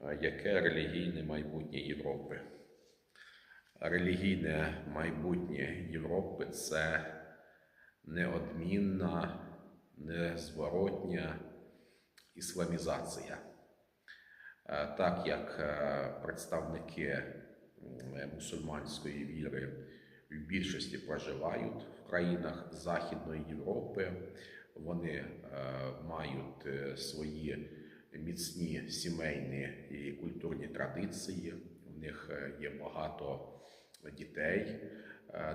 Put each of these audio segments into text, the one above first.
Яке релігійне майбутнє Європи? Релігійне майбутнє Європи це неодмінна, незворотня ісламізація. Е, Так як е, представники мусульманської віри в більшості проживають в країнах Західної Європи, вони е, мають свої міцні сімейні і культурні традиції. У них е, є багато дітей,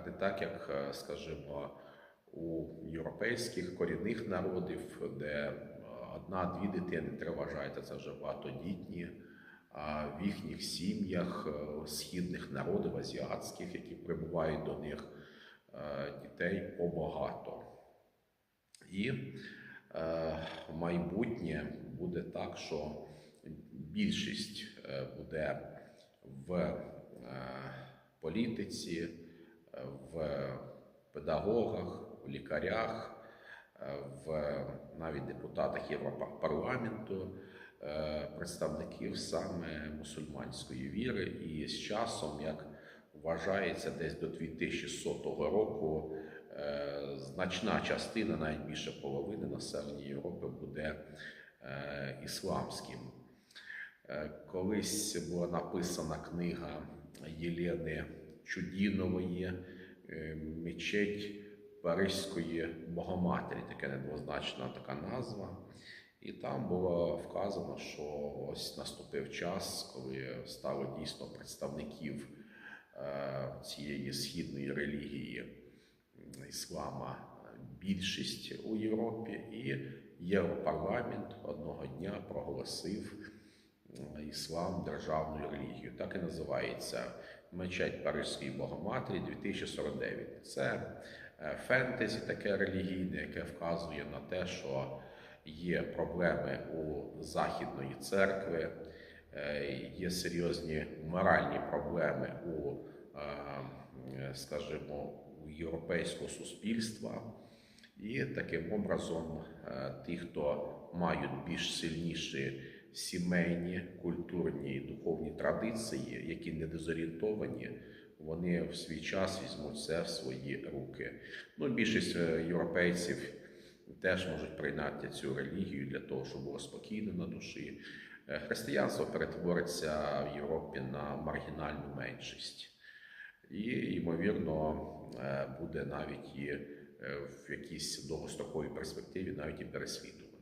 не так як, е, скажімо, у європейських корінних народів, де е, одна-дві дитини три вважається це вже багатодітні. А в їхніх сім'ях східних народів, азіатських, які прибувають до них, дітей побагато. І майбутнє буде так, що більшість е, буде в е, політиці, е, в педагогах, в лікарях, е, в навіть депутатах Європарламенту е, представників саме мусульманської віри. І з часом, як вважається, десь до 2100 року е, значна частина, навіть більше половини населення Європи буде е, ісламським. Е, Колись була написана книга Єлени Чудінової е, Мечеть Паризької Богоматері, таке недвозначна така назва. І там було вказано, що ось наступив час, коли стало дійсно представників е, цієї східної релігії іслама більшість у Європі, і Європарламент одного дня проголосив іслам державною релігією. Так і називається Мечеть Паризької Богоматері 2049. Це е, фентезі таке релігійне, яке вказує на те, що є проблеми у Західної церкви, е, є серйозні моральні проблеми у, скажімо, у європейського суспільства. І таким образом е, ті, хто мають більш сильніші сімейні, культурні і духовні традиції, які не дезорієнтовані, вони в свій час візьмуть це в свої руки. Ну, більшість е, європейців теж можуть прийняти цю релігію для того, щоб було спокійно на душі. Е, Християнство перетвориться в Європі на маргінальну меншість. І, ймовірно, е, буде навіть і е, в якійсь довгостроковій перспективі навіть і переслідування.